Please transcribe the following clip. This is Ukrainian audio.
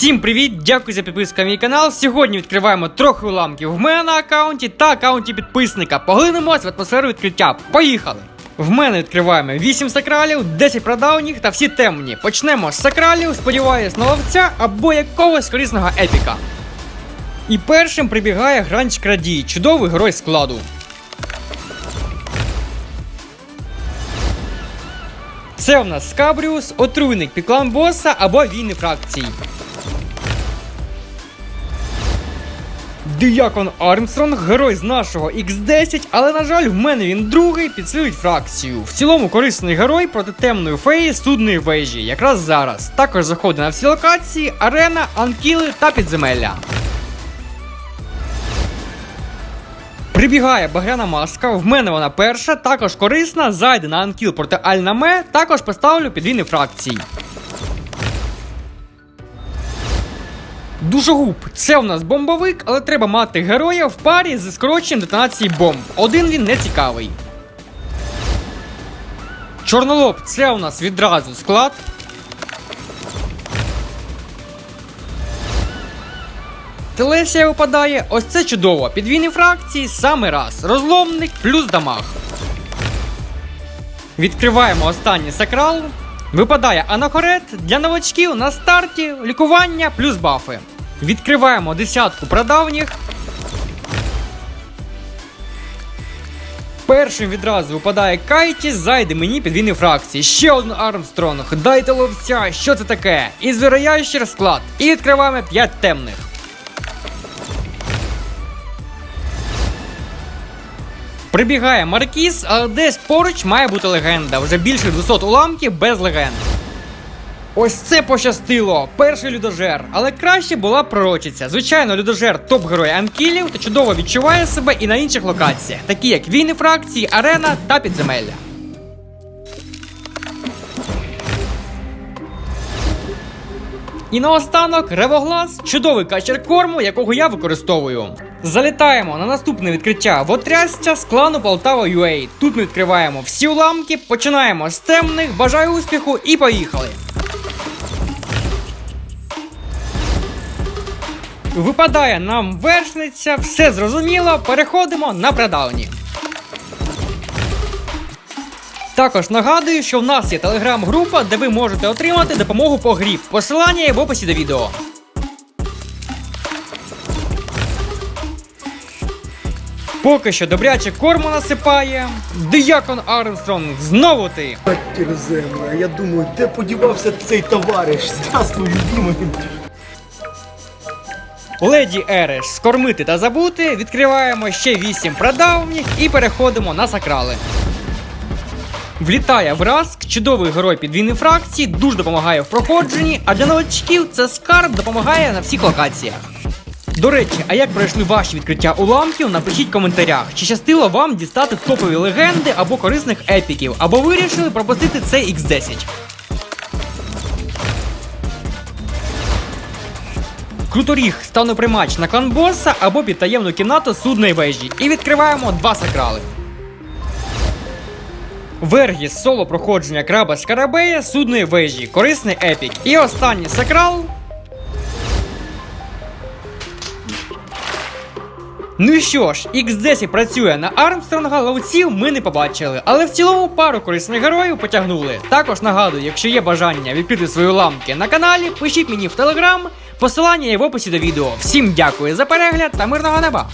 Всім привіт! Дякую за підписку на мій канал. Сьогодні відкриваємо трохи уламків в мене на аккаунті та аккаунті підписника. Поглинемось в атмосферу відкриття. Поїхали! В мене відкриваємо 8 сакралів, 10 прадавніх та всі темні. Почнемо з сакралів, сподіваюсь, на ловця або якогось корисного епіка. І першим прибігає Гранч Крадій, чудовий герой складу. Це в нас Скабріус, отруйник піклан боса або війни фракцій. Діякон Армстронг, герой з нашого X10, але на жаль, в мене він другий підсилить фракцію. В цілому корисний герой проти темної феї судної вежі, якраз зараз. Також заходить на всі локації, арена, анкіли та підземелля. Прибігає багряна маска, в мене вона перша, також корисна, зайде на анкіл проти Альнаме, також поставлю підвійні фракції. Душогуб. Це у нас бомбовик, але треба мати героя в парі зі скороченням детонації бомб. Один він не цікавий. Чорнолоб це у нас відразу склад. Телесія випадає, ось це чудово. Підвійні фракції саме раз. Розломник плюс дамаг. Відкриваємо останній сакрал. Випадає анахорет для новачків на старті, лікування плюс бафи. Відкриваємо десятку прадавніх. Першим відразу випадає Кайті, зайде мені підвійні фракції. Ще один Армстронг, дайте ловця, що це таке? І звіряящер склад. І відкриваємо 5 темних. Прибігає Маркіз, але десь поруч має бути легенда. Вже більше 200 уламків без легенд. Ось це пощастило! Перший людожер, але краще була пророчиця. Звичайно, людожер топ-герой анкілів та чудово відчуває себе і на інших локаціях, такі як війни фракції, арена та підземелля. І наостанок ревоглас чудовий качер корму, якого я використовую. Залітаємо на наступне відкриття в отрястя з клану Полтава UA. Тут ми відкриваємо всі уламки, починаємо з темних, бажаю успіху і поїхали. Випадає нам вершниця, все зрозуміло, переходимо на прадавні. Також нагадую, що в нас є телеграм-група, де ви можете отримати допомогу по грі. Посилання є в описі до відео. Поки що добряче корму насипає. Діякон Армстронг, знову ти. Матір земля, я думаю, де подівався цей товариш? Здравствуй, любимий. Леді Ереш, скормити та забути. Відкриваємо ще 8 прадавніх і переходимо на сакрали. Влітає Враск, чудовий герой підвійної фракції, дуже допомагає в проходженні, а для новачків це скарб допомагає на всіх локаціях. До речі, а як пройшли ваші відкриття уламків, напишіть в коментарях, чи щастило вам дістати топові легенди або корисних епіків, або вирішили пропустити цей X10. Круторіг стану примач на клан боса або під таємну кімнату судної вежі. І відкриваємо два сакрали. Вергіс соло проходження краба Скарабея судної вежі, корисний епік. І останній сакрал. Ну що ж, X10 працює на Армстронга, ловців ми не побачили, але в цілому пару корисних героїв потягнули. Також нагадую, якщо є бажання відкрити свої ламки на каналі, пишіть мені в телеграм, посилання є в описі до відео. Всім дякую за перегляд та мирного неба!